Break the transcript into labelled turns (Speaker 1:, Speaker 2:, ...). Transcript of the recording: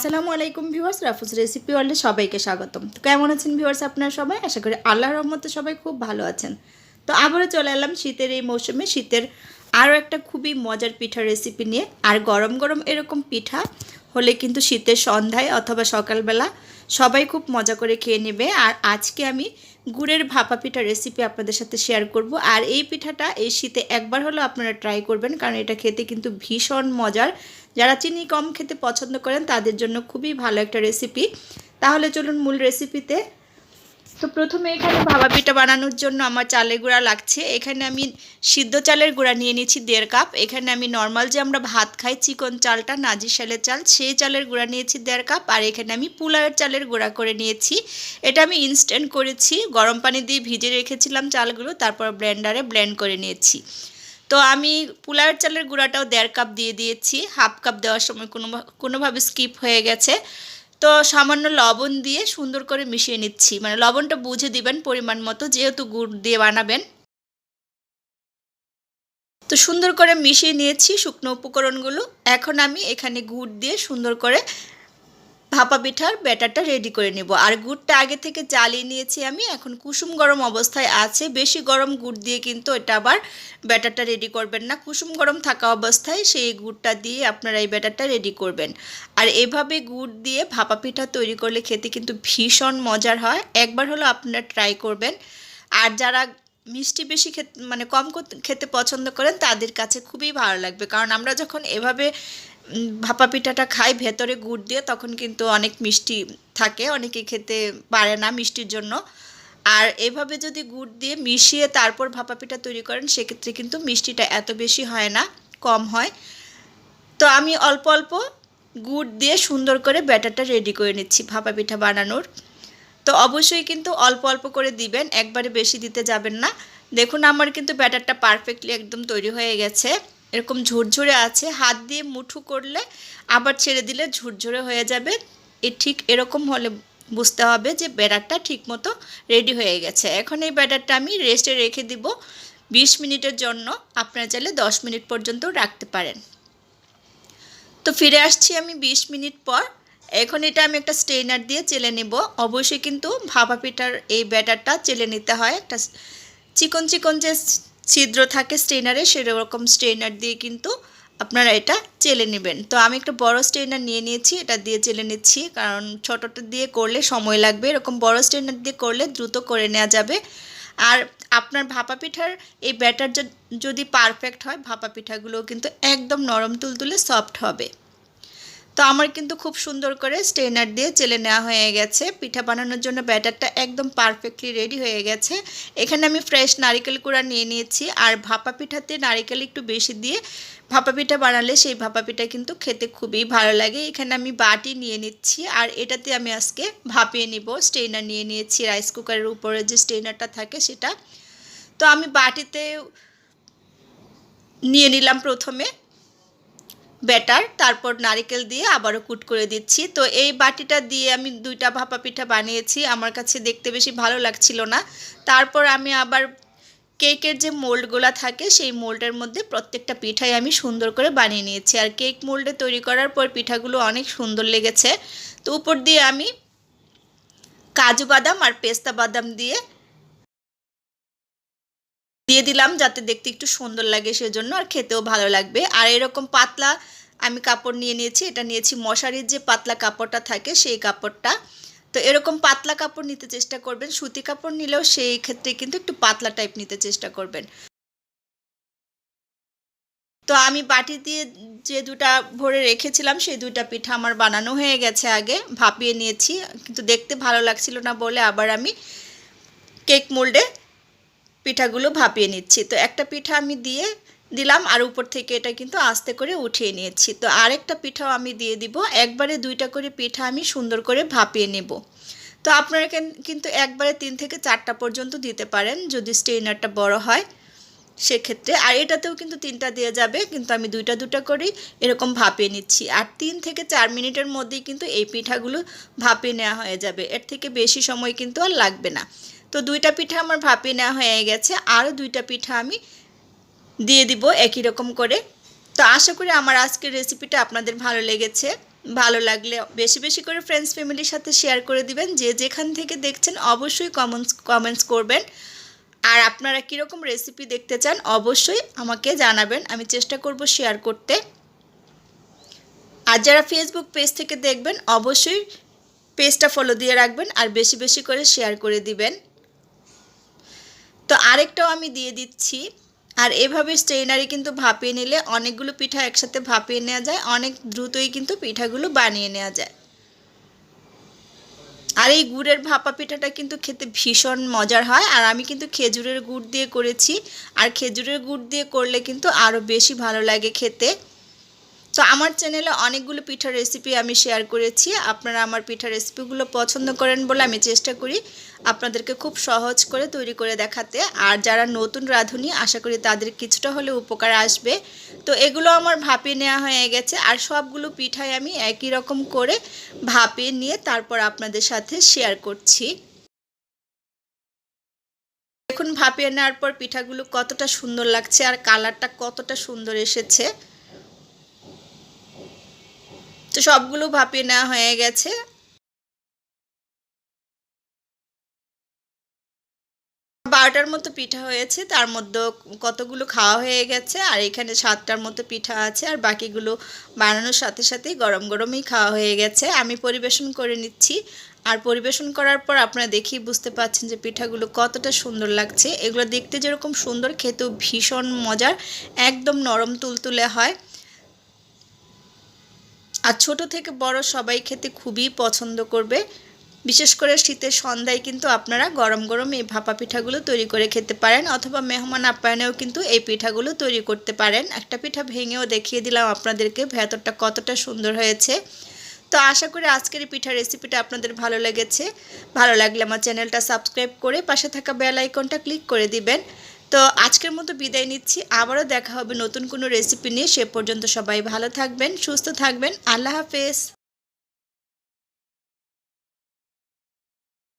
Speaker 1: আসসালামু আলাইকুম viewers রাফুস recipe ওয়ার্ল্ডে সবাইকে স্বাগতম। তো কেমন আছেন ভিউয়ার্স আপনারা সবাই? আশা করি আল্লাহর রহমতে সবাই খুব ভালো আছেন। তো আবারও চলে এলাম শীতের এই মৌসুমে। শীতের আরও একটা খুবই মজার পিঠা রেসিপি নিয়ে। আর গরম গরম এরকম পিঠা হলে কিন্তু শীতের সন্ধ্যায় অথবা সকালবেলা সবাই খুব মজা করে খেয়ে নেবে। আর আজকে আমি গুড়ের ভাপা পিঠা রেসিপি আপনাদের সাথে শেয়ার করব। আর এই পিঠাটা এই শীতে একবার হলো আপনারা ট্রাই করবেন, কারণ এটা খেতে কিন্তু ভীষণ মজার। যারা চিনি কম খেতে পছন্দ করেন, তাদের জন্য খুবই ভালো একটা রেসিপি তাহলে চলুন মূল রেসিপিতে তো প্রথমে এখানে ভাপা পিঠা বানানোর জন্য আমার চালের গুঁড়া লাগছে। এখানে আমি সিদ্ধ চালের গুঁড়া নিয়ে নিয়েছি দেড় কাপ। এখানে আমি নর্মাল যে আমরা ভাত খাই, চিকন চালটা নাজি শালের চাল, সেই চালের গুঁড়া নিয়েছি দেড় কাপ। আর এখানে আমি পোলাওয়ের চালের গুঁড়া করে নিয়েছি। এটা আমি ইনস্ট্যান্ট করেছি। গরম পানি দিয়ে ভিজে রেখেছিলাম চালগুলো, তারপর ব্লেন্ডারে ব্লেন্ড করে নিয়েছি। তো আমি পোলাওয়ের চালের গুঁড়াটাও দেড় কাপ দিয়ে দিয়েছি। হাফ কাপ দেওয়ার সময় কোনো কোনোভাবে স্কিপ হয়ে গেছে। তো সামান্য লবণ দিয়ে সুন্দর করে মিশিয়ে নিচ্ছি। মানে লবণটা বুঝে দিবেন পরিমাণ মতো, যেহেতু গুড় দিয়ে বানাবেন। তো সুন্দর করে মিশিয়ে নিয়েছি শুকনো উপকরণগুলো। এখন আমি এখানে গুড় দিয়ে সুন্দর করে ভাপা পিঠার ব্যাটারটা রেডি করে নেব। আর গুড়টা আগে থেকে জ্বালিয়ে নিয়েছি আমি। এখন কুসুম গরম অবস্থায় আছে। বেশি গরম গুড় দিয়ে কিন্তু এটা আবার ব্যাটারটা রেডি করবেন না। কুসুম গরম থাকা অবস্থায় সেই গুড়টা দিয়ে আপনারা এই ব্যাটারটা রেডি করবেন। আর এভাবে গুড় দিয়ে ভাপা পিঠা তৈরি করলে খেতে কিন্তু ভীষণ মজার হয়। একবার হলো আপনারা ট্রাই করবেন। আর যারা মিষ্টি বেশি খেতে মানে কম খেতে পছন্দ করেন, তাদের কাছে খুবই ভালো লাগবে। কারণ আমরা যখন এভাবে ভাপা পিঠাটা খাই, ভেতরে গুড় দিয়ে তখন কিন্তু অনেক মিষ্টি থাকে, অনেকে খেতে পারে না মিষ্টির জন্য। আর এভাবে যদি গুড় দিয়ে মিশিয়ে তারপর ভাপা পিঠা তৈরি করেন, সেক্ষেত্রে কিন্তু মিষ্টিটা এত বেশি হয় না, কম হয়। তো আমি অল্প অল্প গুড় দিয়ে সুন্দর করে ব্যাটারটা রেডি করে নিচ্ছি ভাপা পিঠা বানানোর। তো অবশ্যই কিন্তু অল্প অল্প করে দিবেন, একবারে বেশি দিতে যাবেন না। দেখুন, আমার কিন্তু ব্যাটারটা পারফেক্টলি একদম তৈরি হয়ে গেছে। এরকম ঝুরঝুরে আছে, হাত দিয়ে মুঠু করলে আবার ছেড়ে দিলে ঝুরঝুরে হয়ে যাবে। এ ঠিক এরকম হলে বুঝতে হবে যে ব্যাটারটা ঠিক মতো রেডি হয়ে গেছে। এখন এই ব্যাটারটা আমি রেস্টে রেখে দিব বিশ মিনিটের জন্য। আপনারা চাইলে দশ মিনিট পর্যন্ত রাখতে পারেন। তো ফিরে আসছি আমি বিশ মিনিট পর। এখন এটা আমি একটা স্ট্রেনার দিয়ে চেলে নেব। অবশ্যই কিন্তু ভাপা পিঠার এই ব্যাটারটা চেলে নিতে হয়। একটা চিকন চিকন যে ছিদ্র থাকে স্ট্রেনারে সেরকম স্ট্রেনার দিয়ে কিন্তু আপনারা এটা চেলে নেবেন। তো আমি একটা বড় স্ট্রেনার নিয়ে নিয়েছি, এটা দিয়ে চেলে নিচ্ছি, কারণ ছোটোটা দিয়ে করলে সময় লাগবে। এরকম বড় স্ট্রেনার দিয়ে করলে দ্রুত করে নেওয়া যাবে। আর আপনার ভাপা পিঠার এই ব্যাটার যদি পারফেক্ট হয়, ভাপা পিঠাগুলো কিন্তু একদম নরম তুলতুলে সফট হবে। তো আমার কিন্তু খুব সুন্দর করে স্ট্রেনার দিয়ে চেলে নেওয়া হয়ে গেছে। পিঠা বানানোর জন্য ব্যাটারটা একদম পারফেক্টলি রেডি হয়ে গেছে। এখানে আমি ফ্রেশ নারিকেল কুড়া নিয়ে নিয়েছি আর ভাপা পিঠাতে নারিকেল একটু বেশি দিয়ে ভাপা পিঠা বানালে সেই ভাপা পিঠা কিন্তু খেতে খুবই ভালো লাগে। এখানে আমি বাটি নিয়ে নিচ্ছি আর এটাতে আমি আজকে ভাপিয়ে নিব। স্ট্রেনার নিয়ে নিয়েছি, রাইস কুকারের উপরে যে স্ট্রেনারটা থাকে সেটা। তো আমি বাটিতে নিয়ে নিলাম প্রথমে। ব্যাটার, তারপর নারিকেল দিয়ে আবারও কুট করে দিচ্ছি। তো এই বাটিটা দিয়ে আমি দুইটা ভাপা পিঠা বানিয়েছি, আমার কাছে দেখতে বেশি ভালো লাগছিল না। তারপর আমি আবার কেকের যে মোল্ডগুলো থাকে, সেই মোল্ডের মধ্যে প্রত্যেকটা পিঠাই আমি সুন্দর করে বানিয়ে নিয়েছি। আর কেক মোল্ডে তৈরি করার পর পিঠাগুলো অনেক সুন্দর লেগেছে। তো উপর দিয়ে আমি কাজু বাদাম আর পেস্তা বাদাম দিয়ে দিয়ে দিলাম যাতে দেখতে একটু সুন্দর লাগে সেজন্য আর খেতেও ভালো লাগবে। আর এরকম পাতলা আমি কাপড় নিয়ে নিয়েছি, এটা নিয়েছি মশারির যে পাতলা কাপড়টা থাকে সেই কাপড়টা। তো এরকম পাতলা কাপড় নিতে চেষ্টা করবেন, সুতি কাপড় নিলেও সেই ক্ষেত্রে কিন্তু একটু পাতলা টাইপ নিতে চেষ্টা করবেন। তো আমি বাটি দিয়ে যে দুটা ভরে রেখেছিলাম, সেই দুটা পিঠা আমার বানানো হয়ে গেছে আগে, ভাপিয়ে নিয়েছি। কিন্তু দেখতে ভালো লাগছিল না বলে আবার আমি কেক মোল্ডে পিঠাগুলো ভাপিয়ে নিচ্ছি। তো একটা পিঠা আমি দিয়ে দিলাম আর উপর থেকে এটা কিন্তু আস্তে করে উঠিয়ে নিয়েছি। তো আরেকটা পিঠাও আমি দিয়ে দিব। একবারে দুইটা করে পিঠা আমি সুন্দর করে ভাপিয়ে নেব। তো আপনারা কিন্তু একবারে তিন থেকে চারটা পর্যন্ত দিতে পারেন যদি স্টেইনারটা বড় হয়। সেক্ষেত্রে, আর এটাতেও কিন্তু তিনটা দেওয়া যাবে, কিন্তু আমি দুইটা দুটা করেই এরকম ভাপিয়ে নিচ্ছি। আর তিন থেকে চার মিনিটের মধ্যেই কিন্তু এই পিঠাগুলো ভাপিয়ে নেওয়া হয়ে যাবে। এর থেকে বেশি সময় কিন্তু আর লাগবে না। তো দুইটা পিঠা আমার ভাপিয়ে নেওয়া হয়ে গেছে আরও দুইটা পিঠা আমি দিয়ে দিব একই রকম করে। তো আশা করি আমার আজকের রেসিপিটা আপনাদের ভালো লেগেছে। ভালো লাগলে বেশি বেশি করে ফ্রেন্ডস ফ্যামিলির সাথে শেয়ার করে দিবেন। যে যেখান থেকে দেখছেন, অবশ্যই কমেন্টস কমেন্টস করবেন। আর আপনারা কীরকম রেসিপি দেখতে চান, অবশ্যই আমাকে জানাবেন। আমি চেষ্টা করব শেয়ার করতে। আর যারা ফেসবুক পেজ থেকে দেখবেন, অবশ্যই পেজটা ফলো দিয়ে রাখবেন আর বেশি বেশি করে শেয়ার করে দিবেন। তো আরেকটাও আমি দিয়ে দিচ্ছি। আর এভাবে স্ট্রেনারি কিন্তু ভাপিয়ে নিলে অনেকগুলো পিঠা একসাথে ভাপিয়ে নেওয়া যায়, অনেক দ্রুতই কিন্তু পিঠাগুলো বানিয়ে নেওয়া যায়। আর এই গুড়ের ভাপা পিঠাটা কিন্তু খেতে ভীষণ মজার হয়। আর আমি কিন্তু খেজুরের গুড় দিয়ে করেছি। আর খেজুরের গুড় দিয়ে করলে কিন্তু আরও বেশি ভালো লাগে খেতে। তো আমার চ্যানেলে অনেকগুলো পিঠার রেসিপি আমি শেয়ার করেছি। আপনারা আমার পিঠার রেসিপিগুলো পছন্দ করেন বলে আমি চেষ্টা করি আপনাদেরকে খুব সহজ করে তৈরি করে দেখাতে। আর যারা নতুন রাঁধুনি, আশা করি তাদের কিছুটা হলে উপকার আসবে। তো এগুলো আমার ভাপিয়ে নেওয়া হয়ে গেছে। আর সবগুলো পিঠাই আমি একই রকম করে ভাপিয়ে নিয়ে তারপর আপনাদের সাথে শেয়ার করছি। দেখুন, ভাপিয়ে নেওয়ার পর পিঠাগুলো কতটা সুন্দর লাগছে আর কালারটা কতটা সুন্দর এসেছে। তো সবগুলো ভাপিয়ে নেওয়া হয়ে গেছে। বারোটার মতো পিঠা হয়েছে, তার মধ্যে কতগুলো খাওয়া হয়ে গেছে, আর এখানে সাতটার মতো পিঠা আছে, আর বাকিগুলো বানানোর সাথে সাথেই গরম গরমই খাওয়া হয়ে গেছে। আমি পরিবেশন করে নিচ্ছি, আর পরিবেশন করার পর আপনারা দেখেই বুঝতে পাচ্ছেন যে পিঠাগুলো কতটা সুন্দর লাগছে। এগুলো দেখতে যেরকম সুন্দর, খেতেও ভীষণ মজার, একদম নরম তুলতুলে হয়। আর ছোট থেকে বড় সবাই খেতে খুবই পছন্দ করবে। বিশেষ করে শীতের সন্ধ্যায় কিন্তু আপনারা গরম গরম এই ভাপা পিঠাগুলো তৈরি করে খেতে পারেন অথবা মেহমান আপ্যায়নেও কিন্তু এই পিঠাগুলো তৈরি করতে পারেন। একটা পিঠা ভেঙেও দেখিয়ে দিলাম আপনাদেরকে, ভেতরটা কতটা সুন্দর হয়েছে। তো আশা করি আজকের এই পিঠা রেসিপিটা আপনাদের ভালো লেগেছে। ভালো লাগলে আমার চ্যানেলটা সাবস্ক্রাইব করে পাশে থাকা বেল আইকনটা ক্লিক করে দিবেন। তো আজকের মতো বিদায় নিচ্ছি। আবারও দেখা হবে নতুন কোনো রেসিপি নিয়ে। সে পর্যন্ত সবাই ভালো থাকবেন, সুস্থ থাকবেন। আল্লাহ হাফেজ।